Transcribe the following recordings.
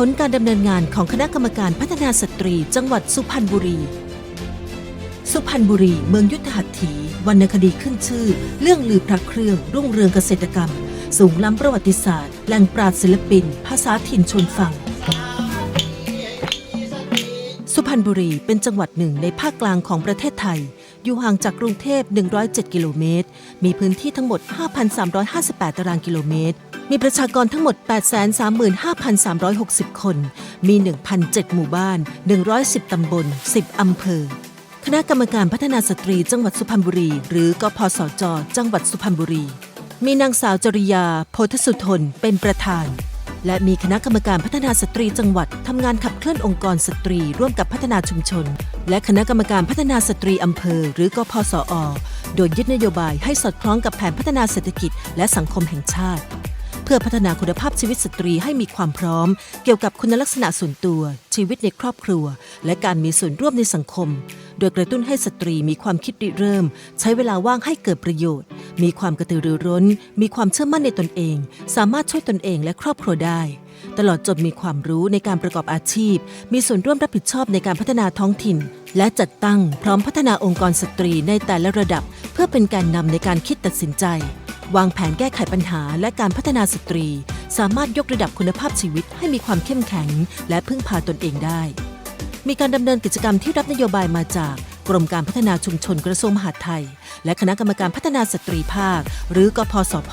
ผลการดำเนินงานของคณะกรรมการพัฒนาสตรี จังหวัดสุพรรณบุรี สุพรรณบุรี เมืองยุทธหัตถีวรรณคดีขึ้นชื่อ เรื่องลือพระเครื่องรุ่งเรืองเกษตรกรรม สูงล้ำประวัติศาสตร์แหล่งปราชญ์ศิลปิน ภาษาถิ่นชนฟังสุพรรณบุรีเป็นจังหวัดหนึ่งในภาคกลางของประเทศไทย อยู่ห่างจากกรุงเทพ 107 กิโลเมตร มีพื้นที่ทั้งหมด 5,358 ตารางกิโลเมตร มีประชากรทั้งหมด 835,360 คน มี 1,007 หมู่บ้าน 110 ตำบล 10 อำเภอ คณะกรรมการพัฒนาสตรีจังหวัดสุพรรณบุรี หรือกพสจ จังหวัดสุพรรณบุรี มีนางสาวจริยา โพธสุทน เป็นประธาน และมีคณะกรรมการพัฒนาสตรีจังหวัดทำงานขับเคลื่อนองค์กรสตรี ร่วมกับพัฒนาชุมชน และคณะกรรมการพัฒนาสตรีอำเภอ หรือกพสอ โดยยึดนโยบายให้สอดคล้องกับแผนพัฒนาเศรษฐกิจ และสังคมแห่งชาติ เพื่อพัฒนาคุณภาพชีวิตสตรีให้มีความพร้อม เกี่ยวกับคุณลักษณะส่วนตัว ชีวิตในครอบครัว และการมีส่วนร่วมในสังคม โดยกระตุ้นให้สตรีมีความคิดริเริ่ม ใช้เวลาว่างให้เกิดประโยชน์ มีความกระตือรือร้น มีความเชื่อมั่นในตนเอง สามารถช่วยตนเองและครอบครัวได้ ตลอดจนมีความรู้ในการประกอบอาชีพ มีส่วนร่วมรับผิดชอบในการพัฒนาท้องถิ่น และจัดตั้งพร้อมพัฒนาองค์กรสตรีในแต่ละระดับ เพื่อเป็นการนำในการคิดตัดสินใจ วางแผนแก้ไขปัญหาและการพัฒนาสตรี สามารถยกระดับคุณภาพชีวิตให้มีความเข้มแข็ง และพึ่งพาตนเองได้ มีการดำเนินกิจกรรมที่รับนโยบายมาจาก กรมการพัฒนาชุมชนกระทรวงมหาดไทย และคณะกรรมการพัฒนาสตรีภาค หรือกพสพ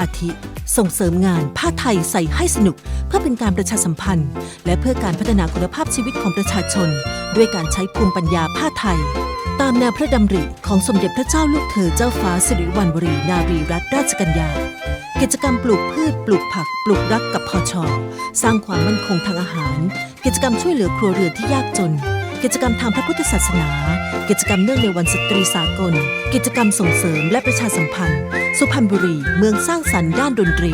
อาทิ ส่งเสริมงานผ้าไทยใส่ให้สนุก เพื่อเป็นการประชาสัมพันธ์ และเพื่อการพัฒนาคุณภาพชีวิตของประชาชน ด้วยการใช้ภูมิปัญญาผ้าไทย ตามแนวพระดำริของสมเด็จพระเจ้าลูกเธอเจ้าฟ้าสิริวัณวรีนารีรัตนราชกัญญากิจกรรมปลูกพืช ปลูกผัก ปลูกรักกับพอชอสร้างความมั่นคงทางอาหาร กิจกรรมช่วยเหลือครัวเรือนที่ยากจน กิจกรรมทางพระพุทธศาสนา กิจกรรมเนื่องในวันสตรีสากล กิจกรรมส่งเสริมและประชาสัมพันธ์ สุพรรณบุรี เมืองสร้างสรรค์ด้านดนตรี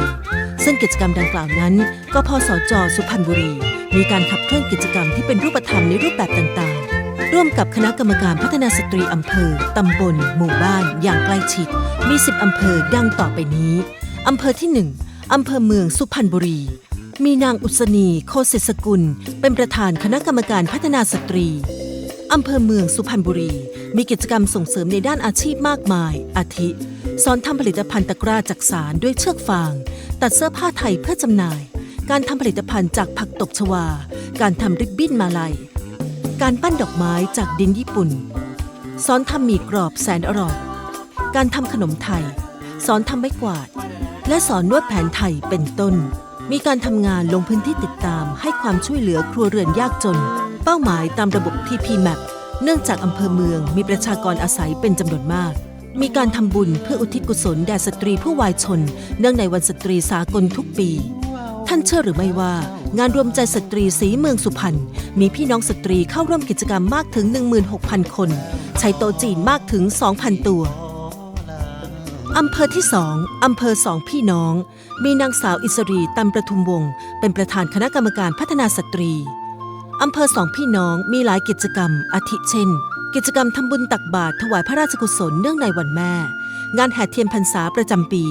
ซึ่งกิจกรรมดังกล่าวนั้นก็พสจสุพรรณบุรี มีการขับเคลื่อนกิจกรรมที่เป็นรูปธรรมในรูปแบบต่างๆร่วมกับคณะกรรมการพัฒนาสตรีอำเภอ ตำบล หมู่บ้าน อย่างใกล้ชิด มี 10 อำเภอดังต่อไปนี้ อำเภอที่ 1 อำเภอเมืองสุพรรณบุรี มีนางอุศนีโคเศรษฐกุล เป็นประธานคณะกรรมการพัฒนาสตรีอำเภอเมืองสุพรรณบุรี มีกิจกรรมส่งเสริมในด้านอาชีพมากมาย อาทิ สอนทำผลิตภัณฑ์ตะกร้าจากสารด้วยเชือกฟาง ตัดเสื้อผ้าไทยเพื่อจำหน่าย การทำผลิตภัณฑ์จากผักตบชวา การทำริบบิ้นมาลัย การปั้นดอกไม้จากดินญี่ปุ่น สอนทำหมี่กรอบแสนอร่อย การทำขนมไทย สอนทำไม้กวาด และสอนนวดแผนไทยเป็นต้น มีการทำงานลงพื้นที่ติดตามให้ความช่วยเหลือครัวเรือนยากจน เป้าหมายตามระบบ TP Map เนื่องจากอำเภอเมืองมีประชากรอาศัยเป็นจำนวนมาก มีการทำบุญเพื่ออุทิศกุศลแด่สตรีผู้วายชน เนื่องในวันสตรีสากลทุกปี ท่านเชื่อหรือไม่ว่า งานรวมใจสตรีสีเมืองสุพรรณมีพี่น้องสตรีเข้าร่วมกิจกรรมมากถึง 16,000 คน ใช้โต๊ะจีนมากถึง 2,000 ตัว อำเภอที่สองอำเภอสองพี่น้อง มีนางสาวอิสรีตัมประทุมวงศ์เป็นประธานคณะกรรมการพัฒนาสตรี อำเภอสองพี่น้องมีหลายกิจกรรม อาทิเช่น กิจกรรมทำบุญตักบาตรถวายพระราชกุศลเนื่องในวันแม่ งานแห่เทียนพรรษาประจำปี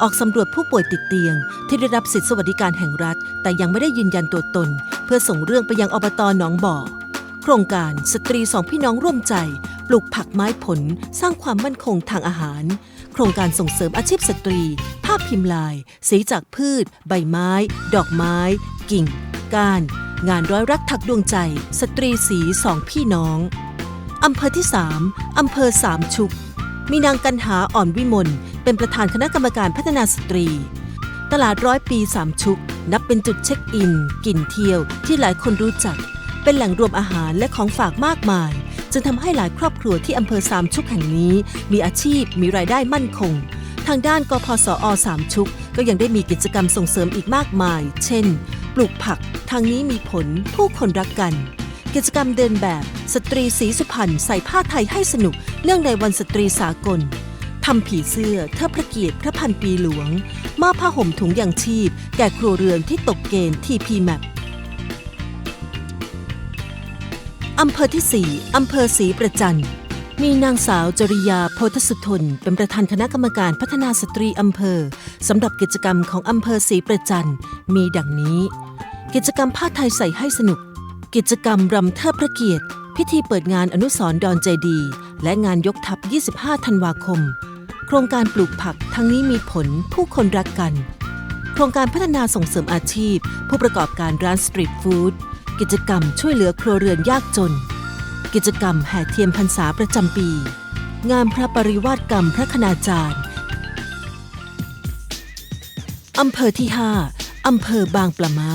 ออกสำรวจผู้ป่วยติดเตียง ที่ได้รับสิทธิสวัสดิการแห่งรัฐ แต่ยังไม่ได้ยืนยันตัวตน เพื่อส่งเรื่องไปยังอบตหนองบ่อโครงการสตรีสองพี่น้องร่วมใจ ลูกผักไม้ผล สร้างความมั่นคงทางอาหาร โครงการส่งเสริมอาชีพสตรี ภาพพิมพ์ลาย สีจากพืช ใบไม้ ดอกไม้ กิ่ง ก้าน งานร้อยรักถักดวงใจ สตรีสีสองพี่น้องอำเภอที่ 3อำเภอสามชุก มีนางกันหาอ่อนวิมล เป็นประธานคณะกรรมการพัฒนาสตรี ตลาดร้อยปีสามชุก นับเป็นจุดเช็คอิน กินเที่ยวที่หลายคนรู้จัก เป็นแหล่งรวมอาหารและของฝากมากมาย จึงทำให้หลายครอบครัวที่อำเภอสามชุกแห่งนี้ มีอาชีพมีรายได้มั่นคง ทางด้านกพสอสามชุก ก็ยังได้มีกิจกรรมส่งเสริมอีกมากมาย เช่น ปลูกผัก ทางนี้มีผลผู้คนรักกัน กิจกรรมเดินแบบ สตรีสีสุพรรณใส่ผ้าไทยให้สนุก เนื่องในวันสตรีสากลทำผีเสื้อเทิดพระเกียรติพระพันปีหลวงมอบผ้าห่มถุงยางชีพ แก่ครัวเรือนที่ตกเกณฑ์ทีพีแมป อำเภอที่ 4 อำเภอศรีประจันต์มีนางสาวจริยาโพธสุทน เป็นประธานคณะกรรมการพัฒนาสตรีอำเภอสำหรับกิจกรรมของอำเภอศรีประจันต์มีดังนี้ กิจกรรมผ้าไทยใส่ให้สนุก กิจกรรมรำเทิดพระเกียรติ พิธีเปิดงานอนุสรดอนเจดี และงานยกทัพ 25 ธันวาคม โครงการปลูกผักทั้งนี้มีผลผู้คนรักกัน โครงการพัฒนาส่งเสริมอาชีพ ผู้ประกอบการร้านสตรีทฟู้ด กิจกรรมช่วยเหลือครัวเรือนยากจน กิจกรรมแห่เทียนพรรษาประจำปี งานพระปริวาสกรรมพระคณาจารย์อำเภอที่ 5อำเภอบางปละม้า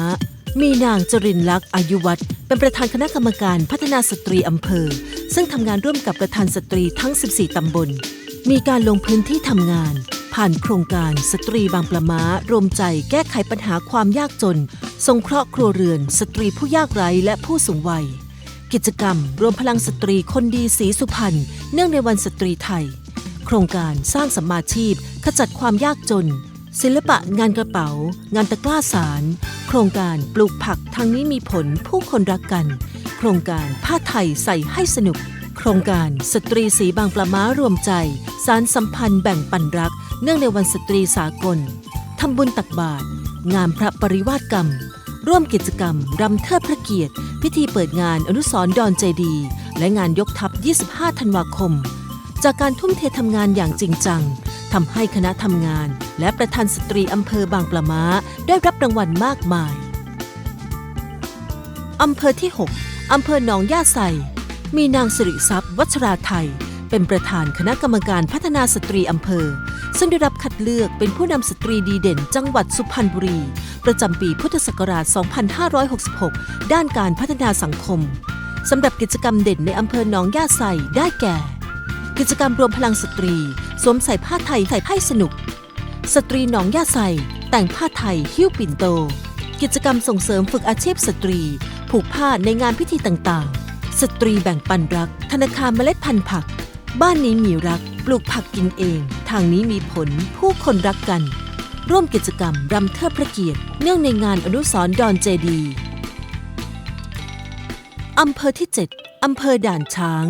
มีนางจรินลักษ์อายุวัฒน์เป็นประธานคณะกรรมการพัฒนาสตรีอำเภอ ซึ่งทำงานร่วมกับประธานสตรีทั้ง 14 ตำบล มีการลงพื้นที่ทำงาน ผ่านโครงการสตรีบางปะมารวมใจแก้ไขปัญหาความยากจน สงเคราะห์ครัวเรือน สตรีผู้ยากไร้และผู้สูงวัย กิจกรรม รวมพลังสตรีคนดีสีสุพรรณเนื่องในวันสตรีไทย โครงการสร้างสัมมาชีพ ขจัดความยากจน ศิลปะงานกระเป๋า งานตะกร้าสาร โครงการปลูกผักทางนี้มีผลผู้คนรักกัน โครงการผ้าไทยใส่ให้สนุก โครงการสตรีสีบางปลามารวมใจ สารสัมพันธ์แบ่งปันรัก เนื่องในวันสตรีสากลทำบุญตักบาตรงานพระปริวาสกรรม ร่วมกิจกรรม รำเทิดพระเกียรติ พิธีเปิดงานอนุสรณ์ดอนเจดี และงานยกทัพ 25 ธันวาคม จากการทุ่มเททำงานอย่างจริงจังทำให้คณะทำงาน และประธานสตรีอำเภอบางปละม้าได้รับรางวัลมากมายอำเภอที่ 6อำเภอหนองย่าไซมีนางสิริทรัพย์ วัชราไทย เป็นประธานคณะกรรมการพัฒนาสตรีอำเภอ ซึ่งได้รับคัดเลือกเป็นผู้นำสตรีดีเด่น จังหวัดสุพรรณบุรี ประจำปีพุทธศักราช 2566 ด้านการพัฒนาสังคมสำหรับกิจกรรมเด่นในอำเภอหนองย่าไซได้แก่ กิจกรรมรวมพลังสตรี สวมใส่ผ้าไทยใส่ให้สนุก สตรีหนองย่าไซแต่งผ้าไทยหิ้วปิ่นโต กิจกรรมส่งเสริมฝึกอาชีพสตรี ผูกผ้าในงานพิธีต่างๆ สตรีแบ่งปันรัก ธนาคารเมล็ดพันธุ์ผัก บ้านนี้มีรัก ปลูกผักกินเองางนี้มีผลผู้คนรักกัน ร่วมกิจกรรมรำเทิดพระเกียรติ เนื่องในงานอนุสรณ์ดอนเจดีอำเภอที่ 7 อำเภอด่านช้าง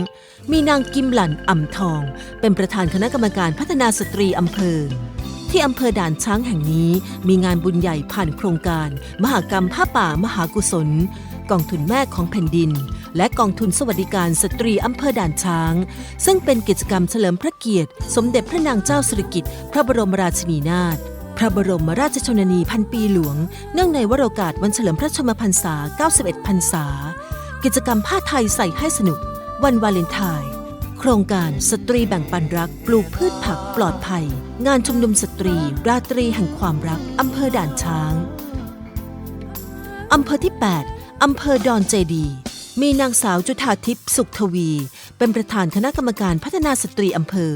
มีนางกิมหลันอ่ำทอง เป็นประธานคณะกรรมการพัฒนาสตรีอำเภอ ที่อำเภอด่านช้างแห่งนี้ มีงานบุญใหญ่ผ่านโครงการ มหากรรมผ้าป่ามหากุศล กองทุนแม่ของแผ่นดิน และกองทุนสวัสดิการสตรีอำเภอด่านช้าง ซึ่งเป็นกิจกรรมเฉลิมพระเกียรติ สมเด็จพระนางเจ้าสิริกิติ์พระบรมราชินีนาถพระบรมราชชนนีพันปีหลวง เนื่องในวโรกาสวันเฉลิมพระชนมพรรษา 91 พรรษา กิจกรรมผ้าไทยใส่ให้สนุก วันวาเลนไทน์โครงการสตรีแบ่งปันรัก ปลูกพืชผักปลอดภัย งานชุมนุมสตรี ราตรีแห่งความรัก อำเภอด่านช้าง อำเภอที่ 8 อำเภอดอนเจดี มีนางสาวจุธาทิพย์สุขทวี เป็นประธานคณะกรรมการพัฒนาสตรีอำเภอ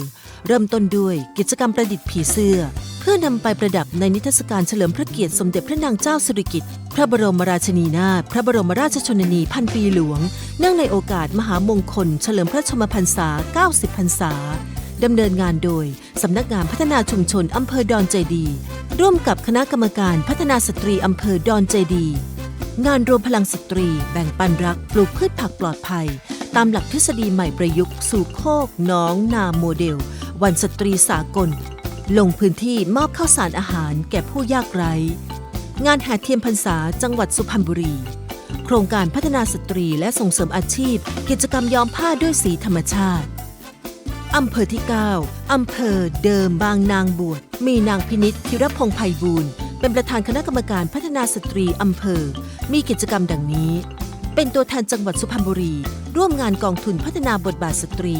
เริ่มต้นด้วยกิจกรรมประดิษฐ์ผีเสื้อ เพื่อนำไปประดับในนิทรรศการเฉลิมพระเกียรติสมเด็จพระนางเจ้าสิริกิติ์พระบรมราชินีนาถพระบรมราชชนนีพันปีหลวง เนื่องในโอกาสมหามงคล เฉลิมพระชนมพรรษา 90 พรรษาดำเนินงานโดย สำนักงานพัฒนาชุมชนอำเภอดอนเจดี ร่วมกับคณะกรรมการพัฒนาสตรีอำเภอดอนเจดี งานรวมพลังสตรี แบ่งปันรักปลูกพืชผักปลอดภัย ตามหลักทฤษฎีใหม่ประยุกต์สู่โคกน้องนาโมเดล วันสตรีสากล ลงพื้นที่มอบข้าวสารอาหารแก่ผู้ยากไร้ งานแห่เทียมพรรษาจังหวัดสุพรรณบุรี โครงการพัฒนาสตรีและส่งเสริมอาชีพ กิจกรรมย้อมผ้าด้วยสีธรรมชาติอำเภอที่ 9 อำเภอเดิมบางนางบวช มีนางพินิษธิรพงษ์ไพบูลย์ เป็นประธานคณะกรรมการพัฒนาสตรีอำเภอ มีกิจกรรมดังนี้ เป็นตัวแทนจังหวัดสุพรรณบุรี ร่วมงานกองทุนพัฒนาบทบาทสตรี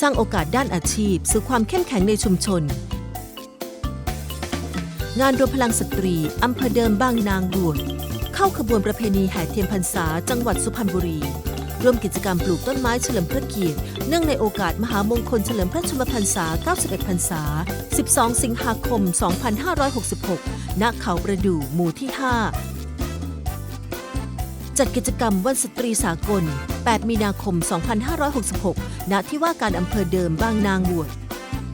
สร้างโอกาสด้านอาชีพ สู่ความเข้มแข็งในชุมชน งานรวมพลังสตรีอำเภอเดิมบางนางบวชเข้าขบวนประเพณีแห่เทียนพรรษาจังหวัดสุพรรณบุรี ร่วมกิจกรรมปลูกต้นไม้เฉลิมพระเกียรติ เนื่องในโอกาสมหามงคลเฉลิมพระชนมพรรษา 91 พรรษา 12 สิงหาคม 2566 ณ เขาประดู่หมู่ที่ 5 จัดกิจกรรมวันสตรีสากล 8 มีนาคม 2566 ณ ที่ว่าการอำเภอเดิมบางนางบวช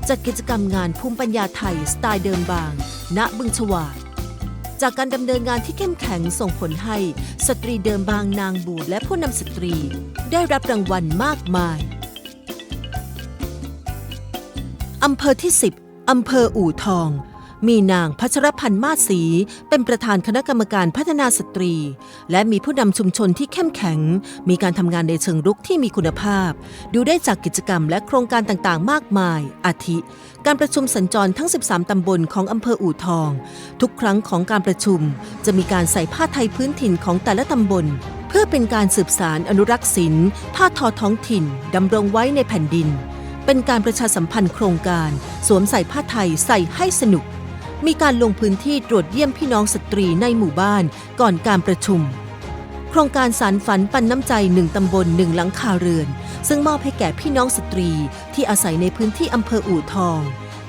จัดกิจกรรมงานภูมิปัญญาไทยสไตล์เดิมบาง ณ บึงฉวาก จากการดำเนินงานที่เข้มแข็งส่งผลให้ สตรีเดิมบางนางบูดและผู้นำสตรี ได้รับรางวัลมากมายอำเภอที่ 10อำเภออู่ทอง มีนางพัชรพันธ์มาศรีเป็นประธานคณะกรรมการพัฒนาสตรี และมีผู้นำชุมชนที่เข้มแข็ง มีการทำงานในเชิงรุกที่มีคุณภาพ ดูได้จากกิจกรรมและโครงการต่างๆ มากมาย อาทิ การประชุมสัญจรทั้ง 13 ตำบลของอำเภออู่ทอง ทุกครั้งของการประชุม จะมีการใส่ผ้าไทยพื้นถิ่นของแต่ละตำบล เพื่อเป็นการสืบสารอนุรักษ์ศิลป์ผ้าทอท้องถิ่นดำรงไว้ในแผ่นดิน เป็นการประชาสัมพันธ์โครงการ สวมใส่ผ้าไทยใส่ให้สนุก มีการลงพื้นที่ตรวจเยี่ยมพี่น้องสตรีในหมู่บ้านก่อนการประชุม โครงการสารฝันปันน้ำใจหนึ่งตำบลหนึ่งหลังคาเรือน ซึ่งมอบให้แก่พี่น้องสตรีที่อาศัยในพื้นที่อำเภออู่ทอง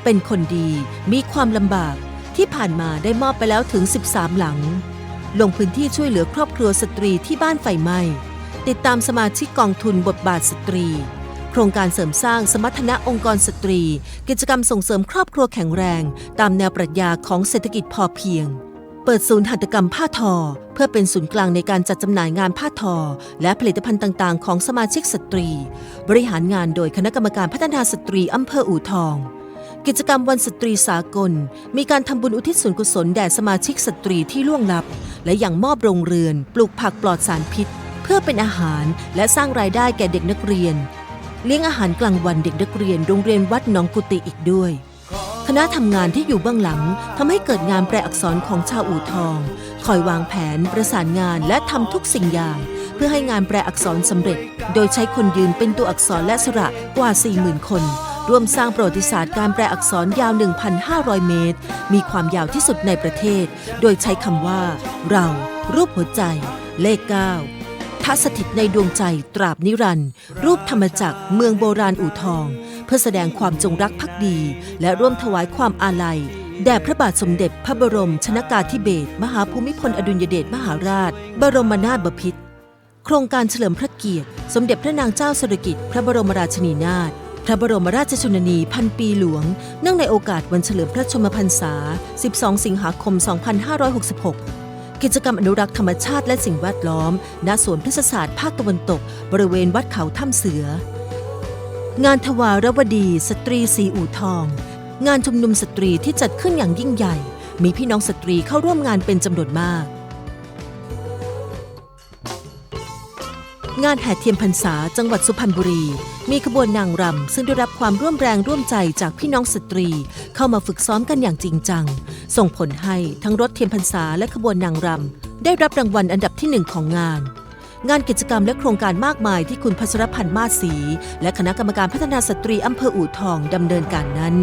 เป็นคนดีมีความลำบาก ที่ผ่านมาได้มอบไปแล้วถึง 13 หลัง ลงพื้นที่ช่วยเหลือครอบครัวสตรีที่บ้านไฟไหม้ติดตามสมาชิกกองทุนบทบาทสตรี ครงการเสริมสร้างสมรรถนะองค์กรสตรี กิจกรรมส่งเสริมครอบครัวแข็งแรง ตามแนวปรัชญาของเศรษฐกิจพอเพียง เปิดศูนย์หัตถกรรมผ้าทอ เพื่อเป็นศูนย์กลางในการจัดจำหน่ายงานผ้าทอ และผลิตภัณฑ์ต่างๆ ของสมาชิกสตรี บริหารงานโดยคณะกรรมการพัฒนาสตรีอำเภออู่ทองกิจกรรมวันสตรีสากล มีการทำบุญอุทิศส่วนกุศลแด่สมาชิกสตรีที่ล่วงลับ และยังมอบโรงเรือน ปลูกผักปลอดสารพิษ เพื่อเป็นอาหารและสร้างรายได้แก่เด็กนักเรียน เลี้ยงอาหารกลางวันเด็กนักเรียนโรงเรียนวัดหนองกุฏิอีกด้วย คณะทำงานที่อยู่เบื้องหลังทำให้เกิดงานแปลอักษรของชาวอู่ทอง คอยวางแผน ประสานงานและทำทุกสิ่งอย่าง เพื่อให้งานแปลอักษรสำเร็จ โดยใช้คนยืนเป็นตัวอักษรและสระกว่า 40,000 คน ร่วมสร้างประวัติศาสตร์การแปลอักษรยาว 1,500 เมตร มีความยาวที่สุดในประเทศ โดยใช้คำว่า เรา รูปหัวใจ เลข 9 ทัสถิตในดวงใจตราบนิรันดร์รูปธรรมจักรเมืองโบราณอู่ทอง เพื่อแสดงความจงรักภักดี และร่วมถวายความอาลัย แด่พระบาทสมเด็จพระบรมชนากาธิเบศรมหาภูมิพลอดุลยเดชมหาราช บรมนาถบพิตรโครงการเฉลิมพระเกียรติ สมเด็จพระนางเจ้าสิริกิติ์พระบรมราชินีนาถพระบรมราชชนนีพันปีหลวง เนื่องในโอกาสวันเฉลิมพระชนมพรรษา 12 สิงหาคม 2566 กิจกรรมอนุรักษ์ธรรมชาติและสิ่งแวดล้อม ณ สวนพฤกษศาสตร์ภาคตะวันตก บริเวณวัดเขาถ้ำเสือ งานทวารวดี สตรีสีอู่ทอง งานชุมนุมสตรีที่จัดขึ้นอย่างยิ่งใหญ่ มีพี่น้องสตรีเข้าร่วมงานเป็นจำนวนมาก งานแห่เทียนพรรษาจังหวัดสุพรรณบุรี มีขบวนนางรำซึ่งได้รับความร่วมแรงร่วมใจจากพี่น้องสตรี เข้ามาฝึกซ้อมกันอย่างจริงจัง ส่งผลให้ทั้งรถเทียนพรรษาและขบวนนางรำได้รับรางวัลอันดับที่หนึ่งของงาน งานกิจกรรมและโครงการมากมายที่คุณพัชรพันธ์มาศรีและคณะกรรมการพัฒนาสตรีอำเภออู่ทองดำเนินการนั้น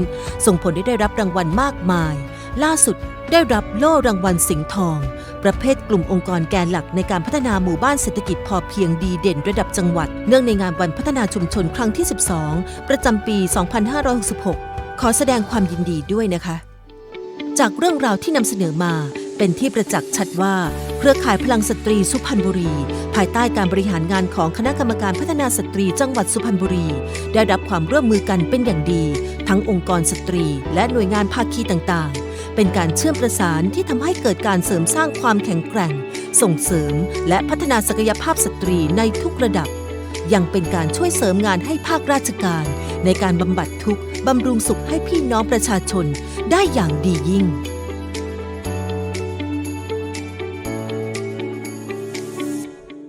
ส่งผลให้ได้รับรางวัลมากมาย ล่าสุดได้รับโล่รางวัลสิงห์ทอง ประเภทกลุ่มองค์กรแกนหลักในการพัฒนาหมู่บ้านเศรษฐกิจพอเพียงดีเด่นระดับจังหวัด เนื่องในงานวันพัฒนาชุมชนครั้งที่ 12 ประจำปี 2566 ขอแสดงความยินดีด้วยนะคะ จากเรื่องราวที่นำเสนอมาเป็นที่ประจักษ์ชัดว่า เครือข่ายพลังสตรีสุพรรณบุรี ภายใต้การบริหารงานของคณะกรรมการพัฒนาสตรีจังหวัดสุพรรณบุรี ได้รับความร่วมมือกันเป็นอย่างดี ทั้งองค์กรสตรี และหน่วยงานภาคีต่างๆ เป็นการเชื่อมประสานที่ทำให้เกิดการเสริมสร้างความแข็งแกร่ง ส่งเสริม และพัฒนาศักยภาพสตรีในทุกระดับ ยังเป็นการช่วยเสริมงานให้ภาคราชการ ในการบำบัดทุกข์บำรุงสุขให้พี่น้องประชาชนได้อย่างดียิ่ง